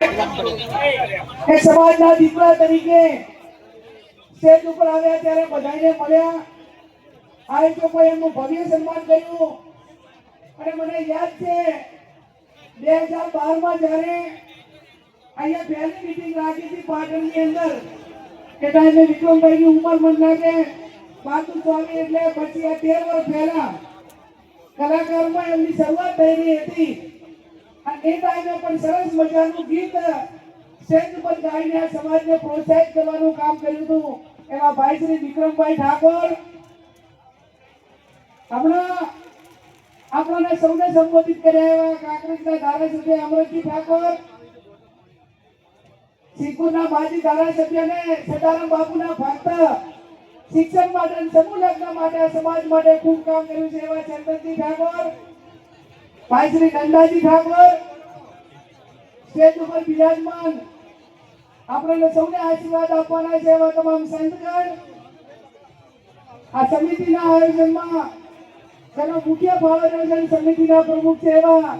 એક સમાજના દીકરા તરીકે સ્ટેજ ઉપર આવ્યા ત્યારે બધાને મળ્યા. આયોજકોએ એમનું ભવ્ય સન્માન કર્યું. અને મને યાદ છે, બે હજાર બારમાં જ્યારે અહીંયા પહેલી મીટિંગ રાખી હતી પાટણની અંદર, કે ટાઈમે વિક્રમભાઈની ઉંમર મન લાગે બાતુ સ્વામી એટલે પછી આ તેર વર્ષ પહેલા કલાકારમાં એમની શરૂઆત થઈ હતી. અને એ ટાઈમે પણ સરસ મજાનું ગીત સ્ટેજ ઉપર ગાઈને સમાજને પ્રોત્સાહિત કરવાનું કામ કર્યું હતું. એવા ભાઈ શ્રી વિક્રમભાઈ ઠાકોર. હમણાં આપણને સૌને સંબોધિત કર્યા એવા કાંકરેજના ધારાસભ્ય અમરજી ઠાકોર. સિદ્ધપુરના માજી ધારાસભ્યને સદારામ બાપુના ભક્ત. શિક્ષણ માટે સમૂહ લગ્ન માટે, સમાજ માટે ખૂબ કામ કર્યું છે એવા ચંદનજી ઠાકોર. ભાઈ શ્રી નંદાજી ઠાકોર, સ્ટેજ ઉપર બિરાજમાન. આપણને સૌને આશીર્વાદ આપવાના છે એવા તમામ સંતગણ. આ સમિતિના આયોજનમાં તેનો મુખ્ય ફાળો સમિતિના પ્રમુખ છે એવા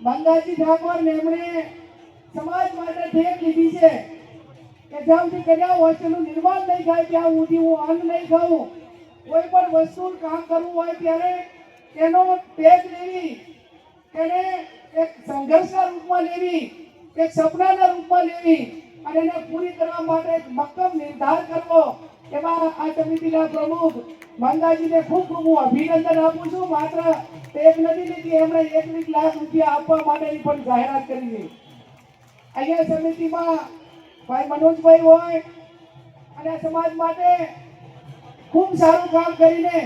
મંગાજી ઠાકોર ને એમણે સમાજ માટે ઠેક લીધી છે કે જ્યાંથી કર્યા હોસ્ટેલનું નિર્માણ નહીં થાય ત્યાં સુધી હું અન્ન નહીં ખાઉં. કોઈ પણ વસ્તુ કામ કરવું હોય ત્યારે તેનો ટેક લેવી તેને એક સંઘર્ષના રૂપમાં લેવી, એક સપનાના રૂપમાં લેવી અને એને પૂરી કરવા માટે એક મક્કમ નિર્ધાર કરવો, એમાં આ સમિતિના પ્રમુખ મંગાજીને ખૂબ ખૂબ હું અભિનંદન આપું છું. માત્ર એક નથી લીધી એમણે એક લાખ રૂપિયા આપવા માટેની પણ જાહેરાત કરી છે. અહીંયા સમિતિમાં ભાઈ મનોજભાઈ હોય અને સમાજ માટે ખૂબ સારું કામ કરીને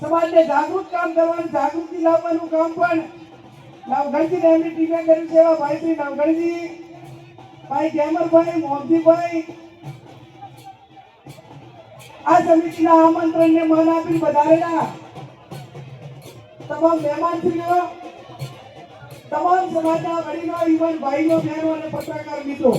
સમાજને જાગૃત કામ કરવાનું, જાગૃતિ લાવવાનું કામ પણ નવઘણજી એમની ટીમે કર્યું છે એવા ભાઈ શ્રી નવઘણજી ભાઈ ગેમરભાઈ, મોહનજીભાઈ. આ સમિતિના આમંત્રણને માન આપી વધારેલા તમામ મહેમાનશ્રીઓ, તમામ સમાજના વડીલો, યુવાન ભાઈઓ, બહેનો અને પત્રકાર મિત્રો.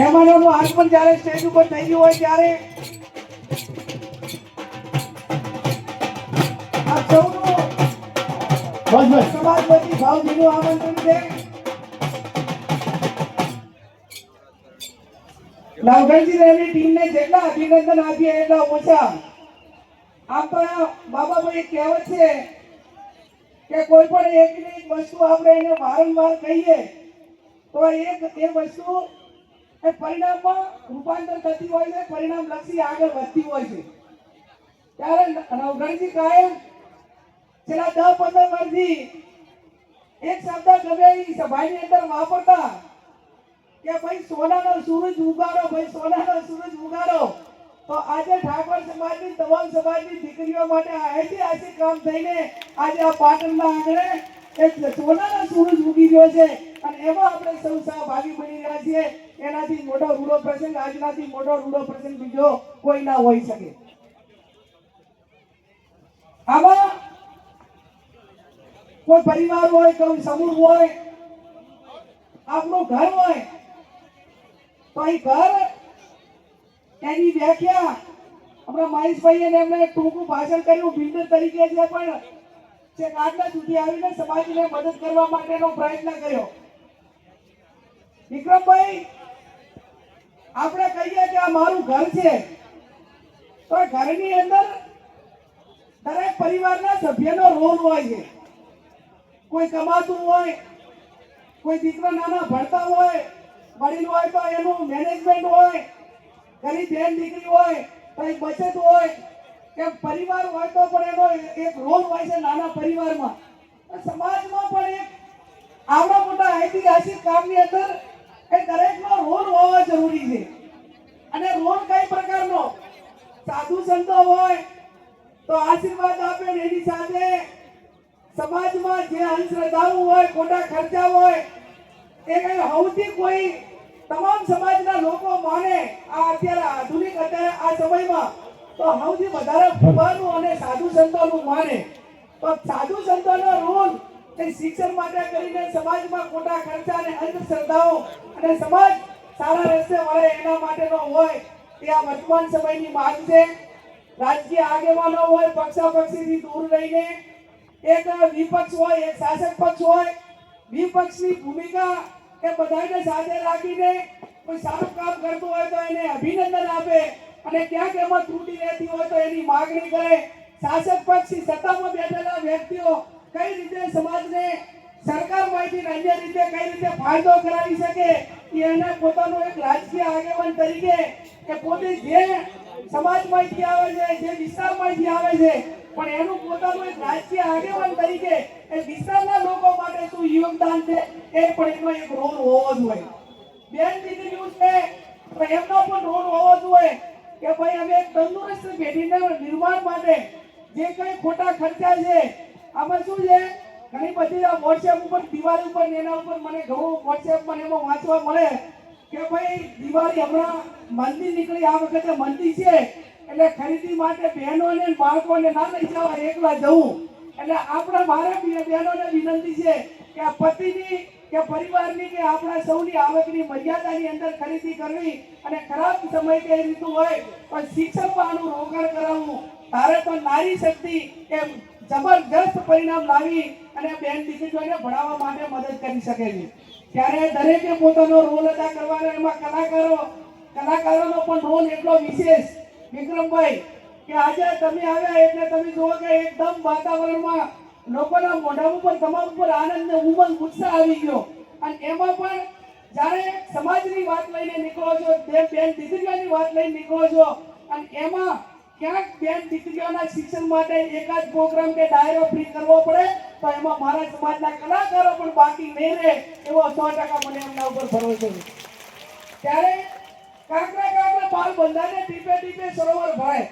મહેમાનોનું આગમન જ્યારે સ્ટેજ ઉપર થઈ ગયું હોય ત્યારે જેટલા અભિનંદન આપીએ એટલા ઓછા. આપણા બાબાભાઈ એક કહેવત છે કે કોઈ પણ એકની એક વસ્તુ આપણે એને વારંવાર કહીએ, તો એક એ વસ્તુ એ પરિણામમાં રૂપાંતર થતી હોય છે પરિણામ લક્ષી આગળ વધતી હોય છે. ત્યારે નવગણજી કાયમ છેલ્લા દસ પંદર વર્ષથી એક શબ્દ ગમે એ સભાની અંદર વાપરતા કે ભાઈ સોનાનો સૂરજ ઉગાડો, ભાઈ સોનાનો સૂરજ ઉગાડો. તો આજે ઠાકોર સમાજની તમામ સમાજની દીકરીઓ માટે આ ઐતિહાસિક કામ થઈને આજે આ પાટણના આંગણે એક સોનાનો સૂરજ ઉગી ગયો છે. અને એમાં આપણે સૌ સહભાગી બની રહ્યા છીએ. એનાથી મોટો રૂડો પ્રસંગ, આજનાથી મોટો રૂડો પ્રસંગ બીજો કોઈ ના હોઈ શકે. આમાં કોઈ પરિવાર હોય કોઈ સમૂહ હોય, આપણું ઘર હોય, તો એ ઘર એની વ્યાખ્યા હમણાં અને એમને ટૂંકું ભાષણ કર્યું બિલ્ડર તરીકે છે પણ, જે આટલા સુધી આવીને સમાજને મદદ કરવા માટેનો પ્રયત્ન કર્યો. વિક્રમભાઈ આપણે કહીએ કે આ મારું ઘર છે. તો ઘરની અંદર દરેક પરિવારના સભ્યનો રોલ હોય છે. કોઈ કમાતું હોય, કોઈ દીકરા નાના ભણતા હોય, વડીલ હોય તો એનું મેનેજમેન્ટ હોય, ગરીબ બેન દીકરી હોય તો બચત હોય કે પરિવાર હોય તો પણ એનો એક રોલ હોય છે નાના પરિવારમાં. સમાજમાં પણ એક આવડા મોટા ઐતિહાસિક કામની અંદર એ દરેકનો રોલ હોવો જરૂરી છે. અને રોલ કઈ પ્રકારનો? સાધુ સંતો હોય, તો આશીર્વાદ આપે ને એની સાથે. સમાજમાં જે અંધશ્રદ્ધાઓ હોય, ખોટા ખર્ચા હોય, એ કઈ સૌથી કોઈ તમામ સમાજના લોકો માને આ અત્યારે આધુનિક અત્યારે આ સમયમાં, તો સૌથી વધારે ભગવાનનું અને સાધુ સંતોનું માને. તો સાધુ સંતોનો રોલ શિક્ષણ માટે કરીને સમાજમાં ખોટા ખર્ચા અને અંધશ્રદ્ધાઓ અને સમાજ સારા રસ્તે વળે એના માટેનો હોય તે આ વર્તમાન સમયની માંગ છે. રાજકીય આગેવાનો હોય, પક્ષાપક્ષીથી દૂર રહીને એક વિપક્ષ હોય, એક શાસક પક્ષ હોય, વિપક્ષની ભૂમિકા એ બધાને સાથે રાખીને કોઈ સારું કામ કરતું હોય તો એને અભિનંદન આપે અને ક્યાંક એમાં ત્રુટી રહેતી હોય તો એની માગણી કરે. શાસક પક્ષી સત્તામાં બેઠેલા વ્યક્તિઓ કઈ રીતે સમાજને સરકારમાંથી માહિતી અન્ય રીતે કઈ રીતે ફાયદો કરાવી શકે એના પોતાનો એક રાજકીય આગેવાન તરીકે કે પોતે જે સમાજમાંથી આવે છે, જે વિસ્તારમાંથી આવે છે, પણ એનું પોતાનું એક રાજકીય આગેવાન તરીકે એ વિસ્તારના લોકો માટે શું યોગદાન છે, એ પણ એનો એક રોલ હોવો જોઈએ. બેન દીકરીઓ છે, તો એમનો પણ રોલ હોવો જોઈએ કે ભાઈ અમે એક તંદુરસ્ત પેઢીના નિર્માણ માટે જે કઈ ખોટા ખર્ચા છે આમાં શું છે? ઘણી બધી આ વોટ્સએપ ઉપર, દિવાળી ઉપર એના ઉપર મને ઘણું વોટ્સએપ મને એમાં વાંચવા મળે કે ભાઈ, દિવાળી હમણાં મંદી નીકળી, આ વખતે મંદી છે. એટલે ખરીદી માટે બહેનોને બાળકોને ના લઈ જવા એકલા જવું. એટલે આપણે મારે બહેનોને વિનંતી છે કે પતિની કે પરિવારની કે આપણા સૌની આવકની મર્યાદાની અંદર ખરીદી કરવી અને ખરાબ સમય કે રીતું હોય, પણ શિક્ષણમાં આનું રોકાણ કરાવવું. તારે તો નારી શક્તિ એ જબરજસ્ત પરિણામ લાવી અને બેન દીકરીઓને ભણાવવા માટે મદદ કરી શકે છે. ત્યારે દરેકે પોતાનો રોલ અદા કરવાનો, એમાં કલાકારો, કલાકારોનો પણ રોલ એટલો વિશેષ. વિક્રમભાઈ, કે આજે તમે આવ્યા એટલે તમે જુઓ કે એકદમ વાતાવરણમાં લોકોના મોઢા ઉપર, તમામ ઉપર આનંદ ને ઉમંગ, ઉત્સાહ આવી ગયો. અને એમાં પણ જ્યારે સમાજની વાત લઈને નીકળો છો બે બેન દીકરીઓની વાત લઈને નીકળો છો, અને એમાં ક્યાંક બેન દીકરીઓના શિક્ષણ માટે એકાદ પ્રોગ્રામ કે ડાયરો ફ્રી કરવો પડે, તો એમાં મારા સમાજના કલાકારો પણ બાકી નહીં રહે, એવો સો ટકા મને એમના ઉપર ભરોસો છે. ત્યારે કાંકરા કાંકરા બાલ બંધાને ટીપે ટીપે સરોવર ભરાય.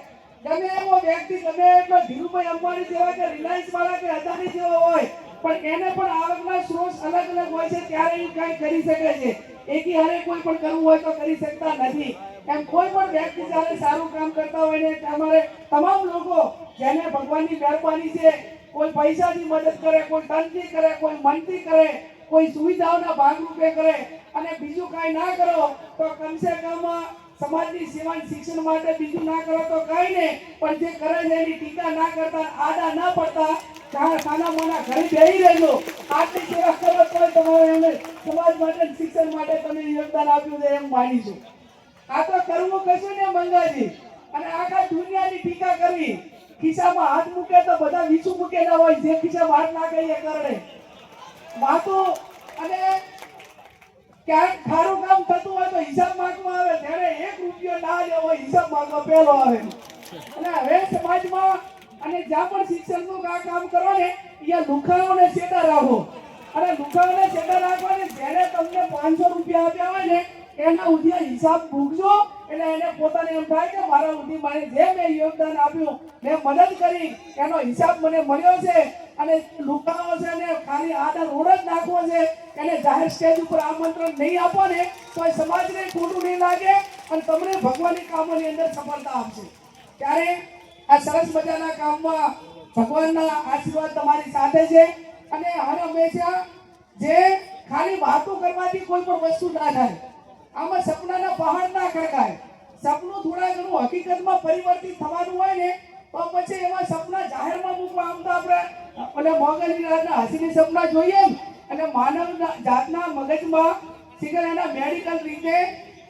ગમે એવો વ્યક્તિ, ગમે એટલો ધીરુભાઈ અંબાણી જેવા કે રિલાયન્સ વાળા કે અદાણી જેવો હોય, પણ એને પણ આવકના સ્ત્રોત અલગ અલગ હોય છે, ત્યારે એ કંઈ કરી શકે છે. એકી હારે કોઈ પણ કરવું હોય તો કરી શકતા નથી. એમ કોઈ પણ વ્યક્તિ જ્યારે સારું કામ કરતા હોય ને તમારે તમામ લોકો જેને ભગવાનની મહેરબાની છે, કોઈ પૈસાની મદદ કરે, કોઈ ધનથી કરે, કોઈ મનથી કરે, કોઈ સુવિધાઓના ભાગરૂપે કરે અને બીજું કાંઈ ના કરો, તો કમસે કમ સમાજની સેવા શિક્ષણ માટે બીજું ના કરો તો કાંઈ નહીં. પણ જે કરે છે એની ટીકા ના કરતા, આડા ના પડતા ત્યાં સાના મોના ઘરે બેહી રહેજો. આટલી સેવા કરો તો તમારે એમને સમાજ માટે શિક્ષણ માટે તમે યોગદાન આપ્યું છે એમ માનીશું આ તો કરવું કશું ને મંગાજી. અને આખા દુનિયાની ટીકા કરવી ખિસ્સામાં હાથ મૂકે તો બધા વીસું મૂકેલા હોય, જે ખિસ્સામાં હાથ નાખે એ કરડે. વાતો અને ક્યાંક ખારું કામ થતું હોય તો હિસાબ માંગવા આવે. ત્યારે એક રૂપિયો ના લેવો હિસાબ માંગવા પહેલો આવે. અને હવે સમાજમાં અને જ્યાં પણ શિક્ષણનું આ કામ કરો ને ત્યાં લુખાઓને સેટા રાખો. અને લુખાઓને સેટા રાખવાને જેને તમને પાંચસો રૂપિયા આપ્યા હોય ને એના ઉધી હિસાબ મૂકજો એટલે એને પોતાને એમ થાય કે મારા ઉધી મારે જે મેં યોગદાન આપ્યું, મેં મદદ કરી, એનો હિસાબ મને મળ્યો છે. અને લુકાઓ છે ને, ખાલી આડા રોડ જ નાખવો છે. એને જાહેર સ્ટેજ ઉપર આમંત્રણ નહીં આપો ને તો એ સમાજને ખોટું નહીં લાગે અને તમને ભગવાનની કામોની અંદર સફળતા આપશે. ત્યારે આ સરસ મજાના કામમાં ભગવાનના આશીર્વાદ તમારી સાથે છે. અને હર હંમેશા જે ખાલી વાતો કરવાથી કોઈ પણ વસ્તુ ના થાય. આમાં સપનાના પહાડ ના ખડકાય સપનું થોડા ઘણું હકીકતમાં પરિવર્તિત થવાનું હોય ને, તો પછી એવા સપના જાહેરમાં મૂકવા આમ તો આપણે, અને મોગલની રાતના હસીની સપના જોઈએ અને માનવ જાતના મગજમાં સિગર એના મેડિકલ રીતે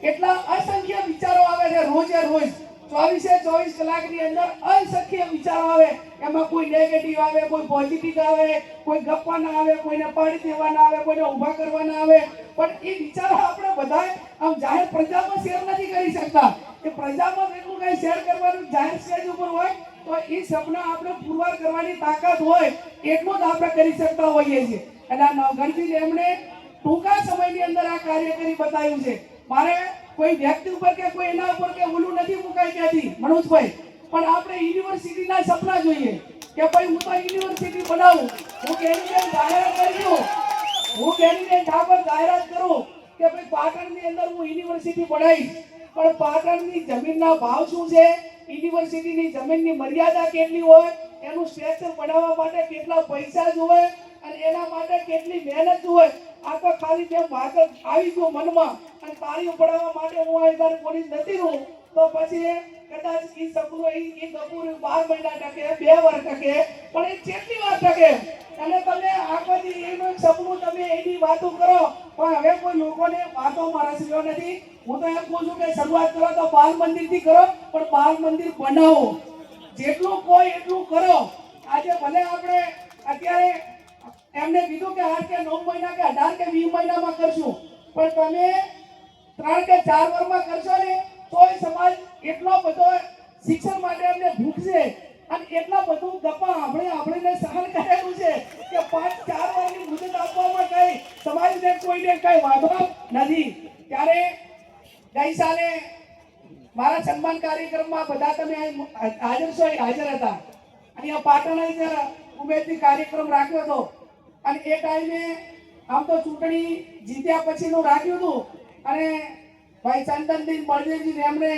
એટલા અસંખ્ય વિચારો આવે છે રોજે રોજ. ચોવીસે ચોવીસ કલાકની અંદર અસંખ્ય વિચારો આવે. એમાં કોઈ નેગેટિવ આવે, કોઈ પોઝિટિવ આવે, કોઈ ગપવાના આવે, કોઈને પાડી દેવાના આવે, કોઈને ઊભા કરવાના આવે. પણ એ વિચારો આપણે બધા આમ જાહેર પ્રજામાં શેર નથી કરી શકતા. કે પ્રજામાં એટલું કઈ શેર કરવાનું જાહેર સ્ટેજ ઉપર હોય, તો એ સપના આપણે પુરવાર કરવાની તાકાત હોય, એટલું જ આપણે કરી શકતા હોઈએ છીએ. એટલે આ એમણે ટૂંકા સમયની અંદર આ કાર્ય કરી બતાવ્યું છે. મારે કોઈ વ્યક્તિ ઉપર કે કોઈ એના ઉપર કે ઓલું નથી મુકાઈ ક્યાંથી મનોજભાઈ. પણ આપણે યુનિવર્સિટીના સપના જોઈએ કે ભાઈ હું તો યુનિવર્સિટી બનાવું. હું કેન્ડિડેટ જાહેરાત કરી દઉં. હું કેન્ડિડેટ આ પર જાહેરાત કરું. કે ભાઈ પાટણની અંદર હું યુનિવર્સિટી બનાવીશ પણ પાટણની જમીનના ભાવ શું છે? યુનિવર્સિટીની જમીનની મર્યાદા કેટલી હોય? એનું સ્ટ્રક્ચર બનાવવા માટે કેટલા પૈસા જોવે? અને એના માટે કેટલી મહેનત હોય આ તો ખાલી જેમ વાત આવી ગયું મનમાં. અને તારીઓ પડાવવા માટે હું તારી પોલીસ નથી રહું તો પછી કદાચ એ સપનું એ ઈ ગપુર બાર મહિના ટકે, બે વર્ષ ટકે, પણ એ કેટલી વાર ટકે, અને તમે આ બધી એનું સપનું તમે એની વાતો કરો, પણ હવે કોઈ લોકોને વાતોમાં મારા સિવાય નથી. હું તો એમ કહું છું કે શરૂઆત કરો તો બાલ મંદિરથી કરો, પણ બાલ મંદિર બનાવો. જેટલું કોઈ એટલું કરો. આજે ભલે આપણે અત્યારે એમને કીધું કે આઠ કે નવ મહિના કે અઢાર કે વીસ મહિનામાં કરશું, પણ તમે ત્રણ કે ચાર વર્ષમાં કરશો ને તોય સમાજ એટલો બધો શિક્ષણ માટે એમને ભૂખશે અને એટલા બધું ગપ્પા આપણે આપણે સહન કરેલું છે કે પાંચ, ચાર વર્ષની મુદત આપવામાં કઈ સમાજને કોઈને કઈ વાંધો નથી. ત્યારે ગઈ સાલે મારા સન્માન કાર્યક્રમમાં બધા તમે હાજર છો હાજર હતા. આ પાટણ ઉમેદની કાર્યક્રમ રાખ્યો હતો. અને એ ટાઈમે આમ તો ચૂંટણી જીત્યા પછીનું રાખ્યું હતું. અને ભાઈ ચંદનદીન બળદેવજી એમણે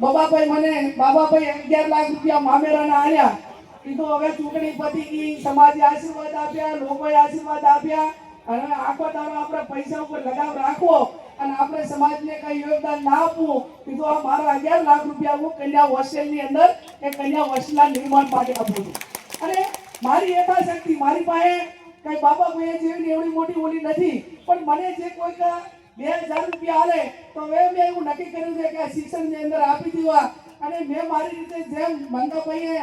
બાબાભાઈ મને, બાબાભાઈ અગિયાર લાખ રૂપિયા મામેરાના આલ્યા. કીધું, હવે ચૂંટણી પતી ગઈ, સમાજે આશીર્વાદ આપ્યા, લોકોએ આશીર્વાદ આપ્યા. અને આખો તારો આપણે પૈસા ઉપર લગાવ રાખવો અને આપણે સમાજને કઈ યોગદાન ના આપવું. કીધું, આ મારા અગિયાર લાખ રૂપિયા હું કન્યા હોસ્ટેલની અંદર એ કન્યા હોસ્ટેલના નિર્માણ માટે આપું છું. અને મારી યથાશક્તિ, મારી પાસે કઈ બાબા ભાઈ જેવી એવડી મોટી ઓલી નથી. પણ મને જે કોઈક બે હજાર રૂપિયા આલે, તો હવે મેં એવું નક્કી કર્યું છે કે શિક્ષણની અંદર આપી દેવા. અને મેં મારી રીતે જેમ મંગાભાઈએ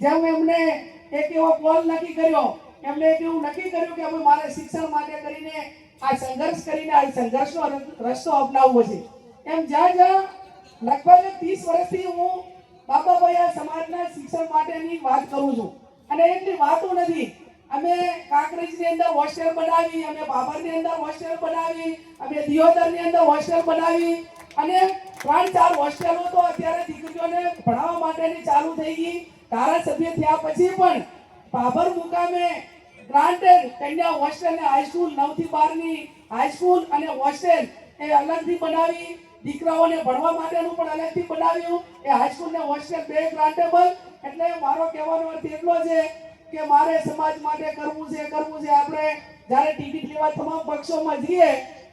જેમ એમને એક એવો કોલ નક્કી કર્યો, એમને એક એવું નક્કી કર્યું કે હવે મારે શિક્ષણ માટે કરીને આ સંઘર્ષ કરીને આ સંઘર્ષનો રસ્તો અપનાવવો છે. એમ જ્યાં જ્યાં લગભગ ત્રીસ વર્ષથી હું બાબાભાઈ આ સમાજના શિક્ષણ માટેની વાત કરું છું. અને એટલી વાતો નથી. અમે કાંકરેજની અંદર હોસ્ટેલ બનાવી, અમે બાબરની અંદર હોસ્ટેલ બનાવી, અમે દિયોદરની અંદર હોસ્ટેલ બનાવી. અને ત્રણ ચાર હોસ્ટેલો તો અત્યારે દીકરીઓને ભણાવવા માટેની ચાલુ થઈ ગઈ. ધારાસભ્ય થયા પછી પણ બાબર મુકામે ગ્રાન્ટેડ કન્યા હોસ્ટેલ ને હાઈસ્કૂલ નવથી બારની હાઈસ્કૂલ અને હોસ્ટેલ એ અલગથી બનાવી. દીકરાઓને ભણવા માટેનું પણ અલગથી બનાવ્યું. એ હાઈસ્કૂલ ને હોસ્ટેલ બે ગ્રાન્ટેબલ એટલે મારો કહેવાનો અર્થ એટલો છે કે મારે સમાજ માટે કરવું છે કરવું છે. આપણે જ્યારે ટિકિટ લેવા તમામ પક્ષોમાં જઈએ,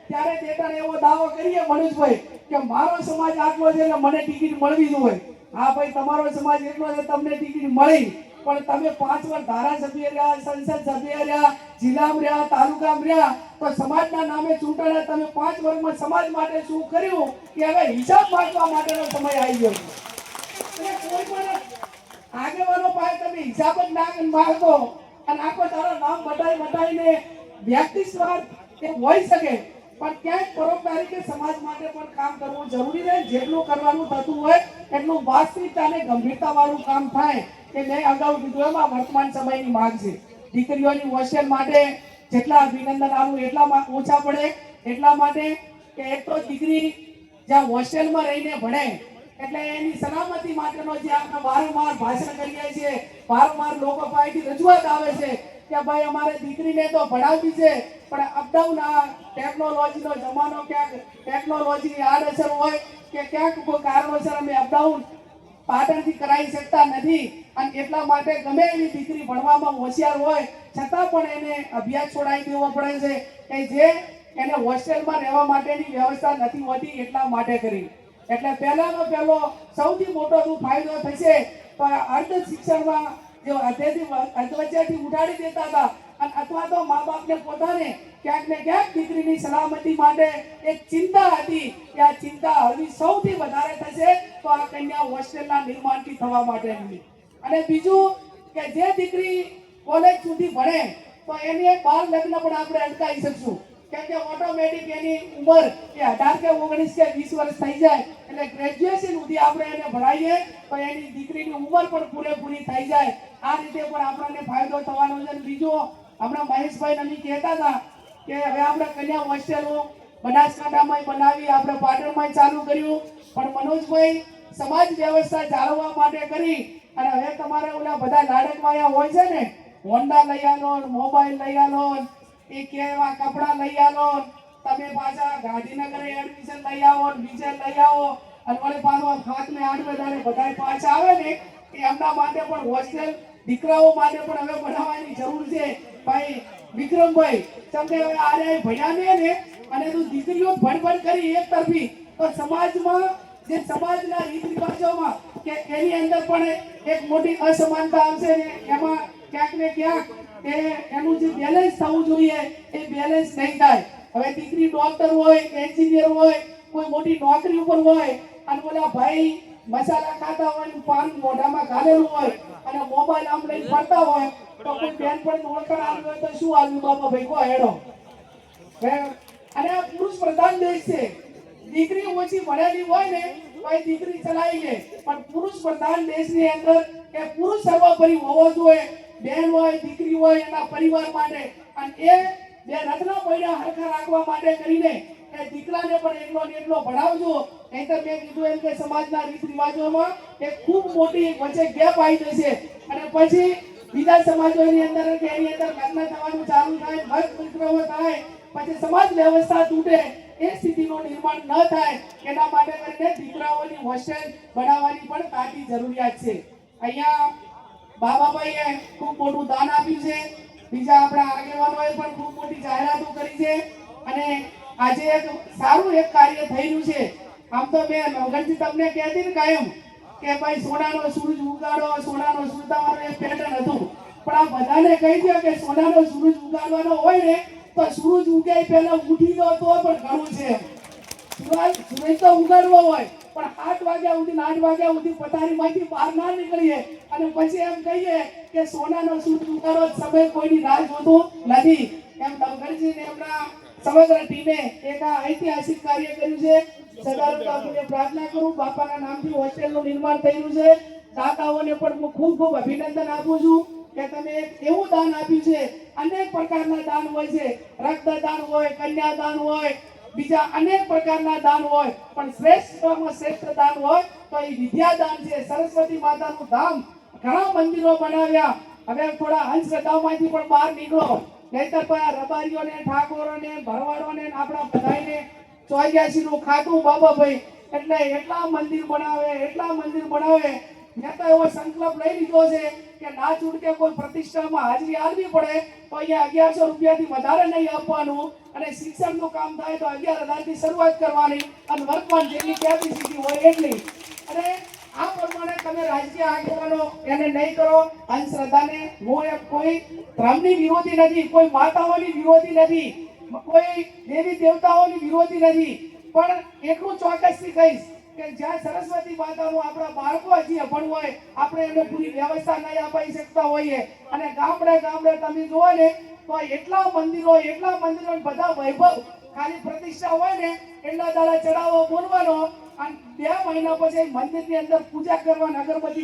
ત્યારે તેટાને એવો દાવો કરીએ મનોજભાઈ કે મારો સમાજ આટલો છે ને મને ટિકિટ મળવી જ હોય. હા ભાઈ, તમારો સમાજ એટલો છે, તમને ટિકિટ મળી. પણ તમે પાંચ વાર ધારાસભ્ય રહ્યા, સંસદ સભ્ય રહ્યા, જિલ્લામાં રહ્યા, તાલુકામાં રહ્યા, તો સમાજના નામે ચૂંટાણા તમે પાંચ વર્ષમાં સમાજ માટે શું કર્યું? કે હવે હિસાબ માંગવા માટેનો સમય આવી ગયો કોઈ પણ આગેવાનો પાસે તમે હિસાબ જ ના માગો અને આખો તારો નામ બટાઈ બટાઈને વ્યક્તિ સ્વાર્થ એ હોઈ શકે. પણ ક્યાંક પરોપકારી કે સમાજ માટે પણ કામ કરવું જરૂરી રહે જેટલું કરવાનું થતું હોય, એટલું વાસ્તવિકતા અને ગંભીરતાવાળું કામ થાય. કે મેં અગાઉ કીધું એમાં વર્તમાન સમયની માંગ છે. દીકરીઓની હોસ્ટેલ માટે જેટલા અભિનંદન આવું એટલા ઓછા પડે. એટલા માટે કે એક તો દીકરી જ્યાં હોસ્ટેલમાં રહીને ભણે એટલે એની સલામતી માટેનો જે આપણે વારંવાર ભાષણ કરીએ છીએ, વારંવાર લોકો પાસેથી રજૂઆત આવે છે કે ભાઈ અમારે દીકરીને તો ભણાવવી છે, પણ અપડાઉન આ ટેકનોલોજીનો જમાનો ક્યાંક ટેકનોલોજીની આડઅસર હોય કે ક્યાંક કોઈ કારણોસર અમે અપડાઉન પાટણથી કરાવી શકતા નથી. અને એટલા માટે ગમે એવી દીકરી ભણવામાં હોશિયાર હોય, છતાં પણ એને અભ્યાસ છોડાવી દેવો પડે છે કે જે એને હોસ્ટેલમાં રહેવા માટેની વ્યવસ્થા નથી હોતી એટલા માટે કરી. એટલે પહેલાનો પહેલો સૌથી મોટો ફાયદો થશે. તો અર્ધ શિક્ષણમાં જે અધવચ્ચેથી ઉઠાડી દેતા હતા, અને અથવા તો મા બાપને પોતાને ક્યાંક ને ક્યાંક દીકરીની સલામતી માટે એક ચિંતા હતી કે આ ચિંતા હળવી સૌથી વધારે થશે તો આ કન્યા હોસ્ટેલના નિર્માણથી થવા માટેની અને બીજું કે જે દીકરી કોલેજ સુધી ભણે, તો એની એક બાળ લગ્ન પણ આપણે અટકાવી શકશું. કેમ કે ઓટોમેટિક એની ઉંમર એ અઢાર કે ઓગણીસ કે વીસ વર્ષ થઈ જાય એટલે ગ્રેજ્યુએશન સુધી આપણે એને ભણાવીએ, તો એની દીકરીની ઉંમર પણ પૂરેપૂરી થઈ જાય. આ રીતે પણ આપણને ફાયદો થવાનો છે. બીજો, હમણાં મહેશભાઈ નમી કહેતા હતા કે હવે આપણે કન્યા હોસ્ટેલો બનાસકાંઠામાં બનાવી, આપણે પાટણમાં ચાલુ કર્યું. પણ મનોજભાઈ, સમાજ વ્યવસ્થા જાળવવા માટે કરી. અને હવે તમારે ઓલા બધા લાડકવાયા હોય છે ને, હોન્ડા લઈ આલો, મોબાઈલ લઈ આલો, એ કેવા કપડાં લઈ આલો તમે પાછા ગાંધીનગર એડમિશન લઈ આવો બીજે લઈ આવો અને વળી પાછો હાથ ને આઠ બધાને બધા પાછા આવે ને, એ એમના માટે પણ હોસ્ટેલ દીકરાઓ માટે પણ હવે બનાવવાની જરૂર છે. ભાઈ, વિક્રમભાઈ, તમને હવે આરે ભણ્યા ને, અને તું દીકરીઓ ભણ ભણ કરી એક તરફી તો સમાજમાં, જે સમાજના રીત રિવાજોમાં, કે એની અંદર પણ એક મોટી અસમાનતા આવશે ને, એમાં ક્યાંક ને ક્યાંક એનું જે બેલેન્સ થવું જોઈએ, એ બેલેન્સ નહીં થાય. હવે દીકરી ડોક્ટર હોય એન્જિનિયર હોય, કોઈ મોટી નોકરી ઉપર હોય, અને બોલા ભાઈ મસાલા ખાતા હોય પાન મોઢામાં ઘાલેલું હોય, અને મોબાઈલ આમ લઈને ફરતા હોય, તો કોઈ બેન પણ ઓળખાણ આવ્યું હોય તો શું આવ્યું બાપા ભાઈ કો હેડો. અને આ પુરુષ પ્રધાન દેશ છે. દીકરી ઓછી ભણેલી હોય ને, તો દીકરી ચલાવી લે. પણ પુરુષ પ્રધાન દેશની અંદર એ પુરુષ સર્વોપરી હોવો જોઈએ. બેન હોય, દીકરી હોય, એના પરિવાર માટે. અને એ બે રત્ન પૈડા હરખા રાખવા માટે કરીને એ દીકરાને પણ એટલો ને એટલો ભણાવજો. નહીંતર મેં કીધું એમ કે સમાજના રીત રિવાજોમાં કે ખૂબ મોટી વચ્ચે ગેપ આવી જશે. અને પછી બીજા સમાજોની અંદર કે એની અંદર લગ્ન થવાનું ચાલુ થાય, મત વિગ્રહો થાય, પછી સમાજ વ્યવસ્થા તૂટે, એ સ્થિતિનું નિર્માણ ન થાય, એના માટે કરીને દીકરાઓની હોસ્ટેલ બનાવવાની પણ તાતી જરૂરિયાત છે. અહીંયા બાબાભાઈએ ખૂબ મોટું દાન આપ્યું છે. બીજા આપણા આગેવાનોએ પણ ખૂબ મોટી જાહેરાતો કરી છે અને આજે એક સારું એક કાર્ય થઈ છે. આમ તો મેં નવગણથી તમને કહેતી ને કાયમ કે ભાઈ સોનાનો સૂરજ ઉગાડો, સોનાનો સુરતાવાનો એક પેટર્ન હતું. પણ આ બધાને કહી દો કે સોનાનો સૂરજ ઉગાડવાનો હોય ને તો સૂરજ ઉગે પહેલા ઉઠી ગયો તો પણ ઘણું છે. સૂરજ તો ઉગાડવો હોય. પણ આઠ વાગ્યા સુધી આઠ વાગ્યા સુધી પથારીમાંથી બહાર ના નીકળીએ. અને પછી એમ કહીએ કે સોનાનો ઉગાડો જ સમય કોઈની રાહ જોતો નથી. એમ નવઘણજીને એમના સમગ્ર ટીમે એક ઐતિહાસિક કાર્ય કર્યું છે. સરદાર બાપુને પ્રાર્થના કરું, બાપાના નામથી હોસ્ટેલનું નિર્માણ થયેલું છે. દાતાઓને પણ હું ખૂબ ખૂબ અભિનંદન આપું છું કે તમે એવું દાન આપ્યું છે. અનેક પ્રકારના દાન હોય છે. રક્તદાન હોય, કન્યાદાન હોય બીજા અનેક પ્રકારના દાન હોય, પણ શ્રેષ્ઠમાં શ્રેષ્ઠ દાન હોય, તો એ વિદ્યાદાન છે. સરસ્વતી માતાનું ધામ ઘણા મંદિરો બનાવ્યા. હવે થોડા અંધશ્રદ્ધાઓમાંથી પણ બહાર નીકળો. નહીતર પણ રબારીઓને, ઠાકોરોને, ભરવાડોને આપણા બધાને ચોર્યાસી નું ખાતું બાબા ભાઈ. એટલે એટલા મંદિર બનાવે, એટલા મંદિર બનાવે. મેં તો એવો સંકલ્પ લઈ લીધો છે કે ના છૂટકે કોઈ પ્રતિષ્ઠામાં હાજરી આપવી પડે, તો અહીંયા અગિયારસો રૂપિયાથી વધારે નહીં આપવાનું અને શિક્ષણનું કામ થાય તો અગિયાર હજારથી શરૂઆત કરવાની અને વર્તમાન જેટલી કેપેસિટી હોય એટલી. અને આ પ્રમાણે તમે રાજકીય આગેવાનો એને નહીં કરો અંધશ્રદ્ધાને હું એ કોઈ ધર્મની વિરોધી નથી, કોઈ માતાઓની વિરોધી નથી, કોઈ દેવી દેવતાઓની વિરોધી નથી. પણ એટલું ચોક્કસથી કહીશ કે જ્યાં સરસ્વતી માતાનું આપણા બાળકો હજી અભણ હોય, આપણે એને પૂરી વ્યવસ્થા નહીં અપાઈ શકતા હોઈએ. અને ગામડે ગામડે તમે જુઓ ને, તો એટલા મંદિરો એટલા મંદિરો બધા વૈભવ ખાલી પ્રતિષ્ઠા હોય ને એટલા દાડા ચડાવો, બોલવાનો. અને બે મહિના પછી મંદિરની અંદર પૂજા કરવાની અગરબત્તી